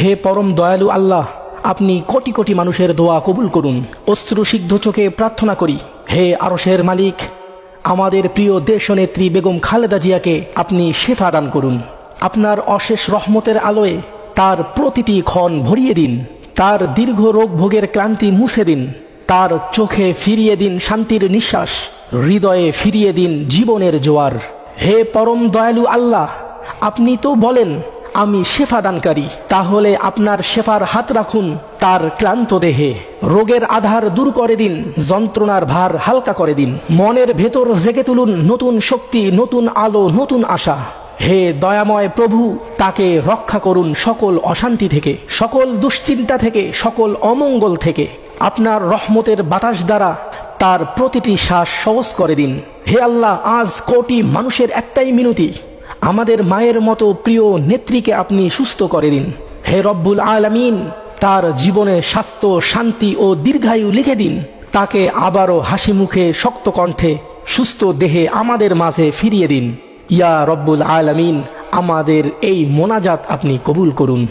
হে পরম দয়ালু আল্লাহ, আপনি কোটি কোটি মানুষের দোয়া কবুল করুন অশ্রুসিদ্ধ চোখে প্রার্থনা করি। হে আরশের মালিক, আমাদের প্রিয় দেশনেত্রী বেগম খালেদা জিয়াকে আপনি শেফা দান করুন। আপনার অশেষ রহমতের আলোয় তার প্রতিটি ক্ষণ ভরিয়ে দিন। তার দীর্ঘ রোগ ভোগের ক্লান্তি মুছে দিন। তার চোখে ফিরিয়ে দিন শান্তির নিঃশ্বাস। হৃদয়ে ফিরিয়ে দিন জীবনের জোয়ার। হে পরম দয়ালু আল্লাহ, আপনি তো বলেন আমি শেফা দানকারী তাহলে আপনার শেফার হাত রাখুন তার ক্লান্ত দেহে। রোগের আধার দূর করে দিন, যন্ত্রণার ভার হালকা করে দিন। মনের ভেতর জেগে তুলুন নতুন শক্তি, নতুন আলো, নতুন আশা। হে দয়াময় প্রভু, তাকে রক্ষা করুন সকল অশান্তি থেকে, সকল দুশ্চিন্তা থেকে, সকল অমঙ্গল থেকে। আপনার রহমতের বাতাস দ্বারা তার প্রতিটি শ্বাস সহজ করে দিন। হে আল্লাহ, আজ কোটি মানুষের একটাই মিনতি আমাদের মায়ের মতো প্রিয় নেত্রীকে আপনি সুস্থ করে দিন। হে রব্বুল আলমিন, তার জীবনে স্বাস্থ্য, শান্তি ও দীর্ঘায়ু লিখে দিন। তাকে আবারও হাসি মুখে শক্ত কণ্ঠে, সুস্থ দেহে আমাদের মাঝে ফিরিয়ে দিন। ইয়া রব্বুল আলমিন, আমাদের এই মোনাজাত আপনি কবুল করুন।